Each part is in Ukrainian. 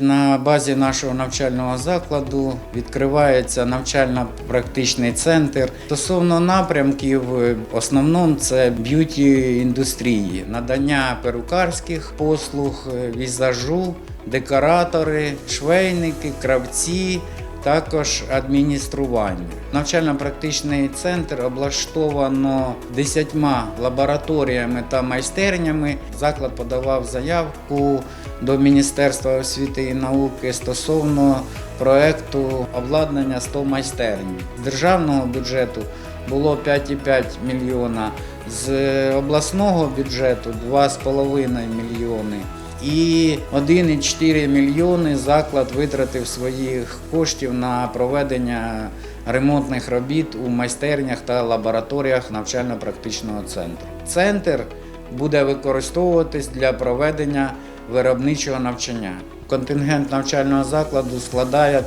на базі нашого навчального закладу відкривається навчально-практичний центр. Стосовно напрямків, е, в основному це б'юті індустрії, надання перукарських послуг, е, візажу, декоратори, швейники, кравці. Також адміністрування. Навчально-практичний центр облаштовано 10 лабораторіями та майстернями. Заклад подавав заявку до Міністерства освіти і науки стосовно проекту обладнання 100 майстерень. З державного бюджету було 5,5 мільйона, з обласного бюджету 2,5 мільйони. І 1,4 мільйони заклад витратив своїх коштів на проведення ремонтних робіт у майстернях та лабораторіях навчально-практичного центру. Центр буде використовуватись для проведення виробничого навчання. Контингент навчального закладу складає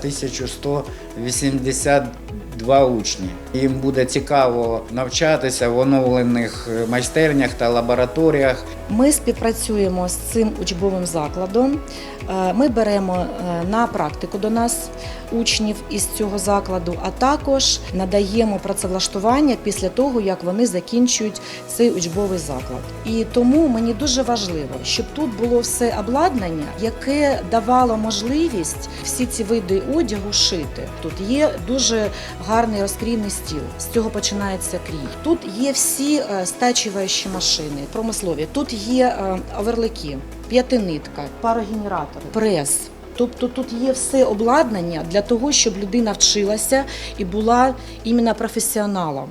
1182 учні. Їм буде цікаво навчатися в оновлених майстернях та лабораторіях. Ми співпрацюємо з цим учбовим закладом. Е, Ми беремо е, на практику до нас учнів із цього закладу, а також надаємо працевлаштування після того, як вони закінчують цей учбовий заклад. І тому мені дуже важливо, щоб тут було все обладнання, яке давало можливість всі ці види одягу шити. Тут є дуже гарний розкрійний стіл. З цього починається крій. Тут є всі е, стачуваючі машини, промислові. Тут є е, оверлики, п'ятинитка, парогенератори, прес. Тобто тут є все обладнання для того, щоб людина вчилася і була іменно професіоналом.